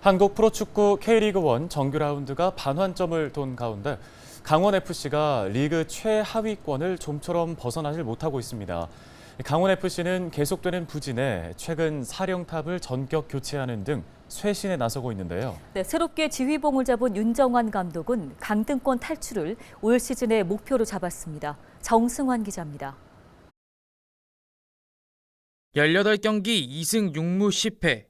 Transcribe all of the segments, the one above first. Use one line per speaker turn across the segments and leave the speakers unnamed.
한국 프로축구 K리그1 정규 라운드가 반환점을 돈 가운데 강원FC가 리그 최하위권을 좀처럼 벗어나질 못하고 있습니다. 강원FC는 계속되는 부진에 최근 사령탑을 전격 교체하는 등 쇄신에 나서고 있는데요.
네, 새롭게 지휘봉을 잡은 윤정환 감독은 강등권 탈출을 올 시즌의 목표로 잡았습니다. 정승환 기자입니다.
18경기 2승 6무 10패.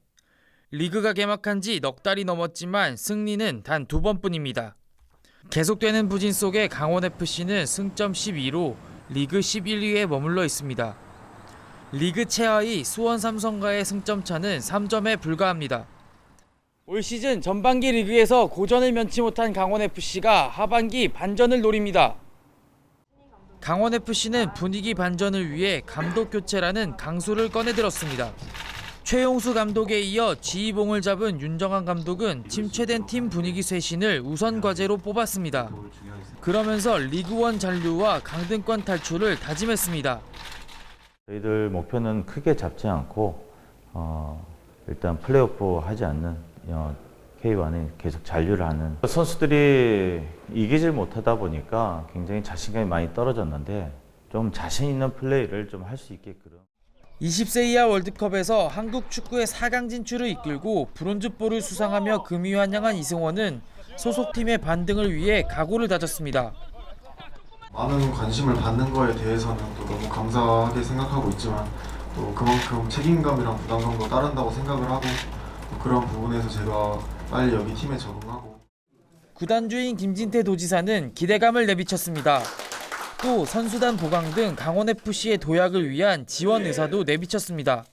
리그가 개막한 지 넉 달이 넘었지만 승리는 단 두 번뿐입니다. 계속되는 부진 속에 강원FC는 승점 12로 리그 11위에 머물러 있습니다. 리그 최하위 수원 삼성과의 승점 차는 3점에 불과합니다. 올 시즌 전반기 리그에서 고전을 면치 못한 강원FC가 하반기 반전을 노립니다. 강원FC는 분위기 반전을 위해 감독 교체라는 강수를 꺼내들었습니다. 최용수 감독에 이어 지휘봉을 잡은 윤정환 감독은 침체된 팀 분위기 쇄신을 우선 과제로 뽑았습니다. 그러면서 리그원 잔류와 강등권 탈출을 다짐했습니다.
저희들 목표는 크게 잡지 않고 어, 일단 플레이오프 하지 않는 어, K1에 계속 잔류를 하는 선수들이 이기질 못하다 보니까 굉장히 자신감이 많이 떨어졌는데 좀 자신 있는 플레이를 좀 할 수 있게끔
20세 이하 월드컵에서 한국 축구의 4강 진출을 이끌고 브론즈볼을 수상하며 금이 환영한 이승원은 소속팀의 반등을 위해 각오를 다졌습니다.
많은 관심을 받는 거에 대해서는 또 너무 감사하게 생각하고 있지만 또 그만큼 책임감이랑 부담감도 따른다고 생각을 하고 또 그런 부분에서 제가 빨리 여기 팀에 적응하고
구단주인 김진태 도지사는 기대감을 내비쳤습니다. 또 선수단 보강 등 강원FC의 도약을 위한 지원 의사도 내비쳤습니다.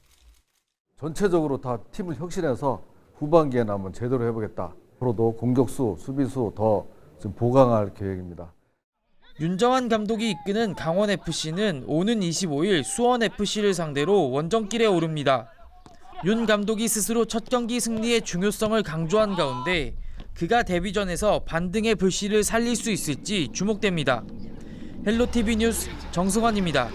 전체적으로 다 팀을 혁신해서 후반기에는 한번 제대로 해보겠다. 앞으로도 공격수, 수비수 더 지금 보강할 계획입니다.
윤정환 감독이 이끄는 강원FC는 오는 25일 수원FC를 상대로 원정길에 오릅니다. 윤 감독이 스스로 첫 경기 승리의 중요성을 강조한 가운데 그가 데뷔전에서 반등의 불씨를 살릴 수 있을지 주목됩니다. 헬로티비 뉴스 정승환입니다.